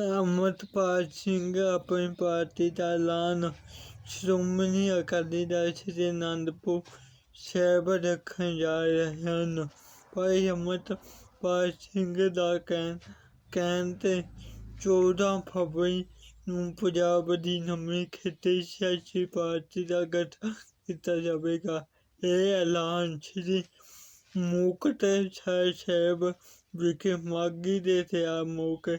ਅੰਮ੍ਰਿਤਪਾਲ ਸਿੰਘ ਆਪਣੀ ਪਾਰਟੀ ਦਾ ਐਲਾਨ ਸ਼੍ਰੋਮਣੀ ਅਕਾਲੀ ਦਲ ਸ੍ਰੀ ਅਨੰਦਪੁਰ ਸਾਹਿਬ ਰੱਖਣ ਜਾ ਰਹੇ ਹਨ ਭਾਈ ਅੰਮ੍ਰਿਤਪਾਲ ਸਿੰਘ ਦਾ ਕਹਿਣ ਕਹਿਣ 'ਤੇ 14 ਫਰਵਰੀ ਨੂੰ ਪੰਜਾਬ ਦੀ ਨਵੀਂ ਖੇਤੀ ਸਿਆਸੀ ਪਾਰਟੀ ਦਾ ਗਠ ਕੀਤਾ ਜਾਵੇਗਾ ਇਹ ਐਲਾਨ ਸ੍ਰੀ ਮੁਕਤਸਰ ਸਾਹਿਬ ਵਿਖੇ ਮਾਗੀ ਦੇ ਆ ਮੌਕੇ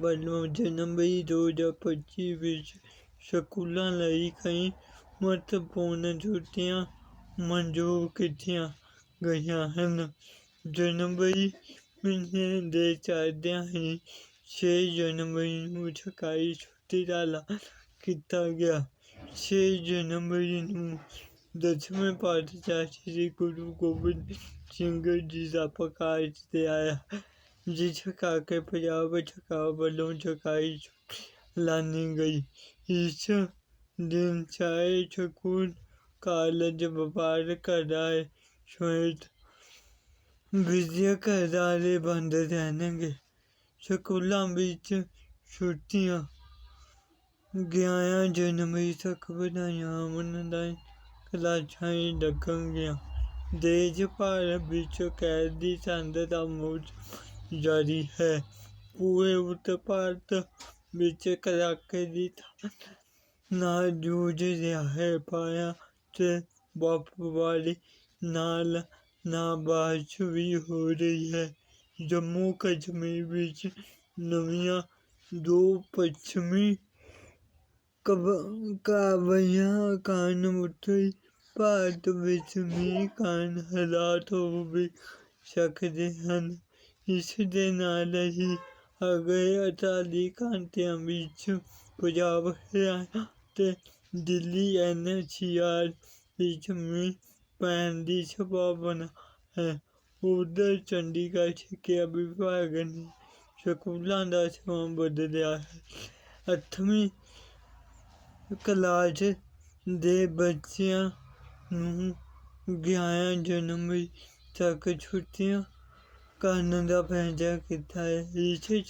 وجوں جنوری دو ہزار پچیس سکولوں لائی کئی مہتوپورن چھٹیاں منظور کت گئی ہیں جنوری مہینے دے دیا ہی چھ جنوری نکائی چھٹی کا گیا چھ جنوری نشمے پارت شری گرو گوبند سنگھ جی کا پرکاش سے آیا جی چھکا کے پنجاب چھکائی لانی گئی اس دن چائے چھکون کالج وپار کرے بجیا کردار بند رہنے گے سکولوں میں چھٹیاں گیارہ جنوری تک بڑھائی کلاسا ہی لگ گیا پار بھر قیدی سند کا موت جاری ہے پورے اتر بھارت میں کڑاقی نہ جوجھ رہا ہے پایا تو برفباری نہ نابارش بھی ہو رہی ہے جموں کشمیر نویاں دو پچھمی کابیاں کان اتارت بھی کان ہلاک ہو بھی سکتے ہیں ਇਸ ਦੇ ਨਾਲ ਅਸੀਂ ਅਤਾ ਅਟਾਲੀ ਘੰਟਿਆਂ ਵਿੱਚ ਪੰਜਾਬ ਤੇ ਅਤੇ ਦਿੱਲੀ ਐਨਸੀਆਰ ਵਿੱਚ ਮੀਂਹ ਪੈਣ ਦੀ ਸੰਭਾਵਨਾ ਹੈ ਉਧਰ ਚੰਡੀਗੜ੍ਹ ਸਿੱਖਿਆ ਵਿਭਾਗ ਨੇ ਸਕੂਲਾਂ ਦਾ ਸਮਾਂ ਬਦਲਿਆ ਹੈ ਅੱਠਵੀਂ ਕਲਾਜ ਦੇ ਬੱਚਿਆਂ ਨੂੰ 11 ਜਨਮ ਤੱਕ ਛੁੱਟੀਆਂ اس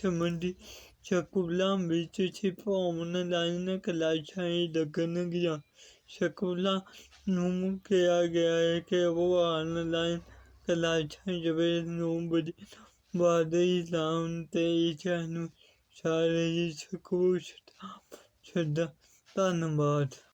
سمندی سکولوں میں صرف آن لائن کلاشائی لگولہ نمکا گیا ہے کہ وہ آن لائن کلاشائی سب نو بجے بعد ہی لاؤن سارے ہی چنباد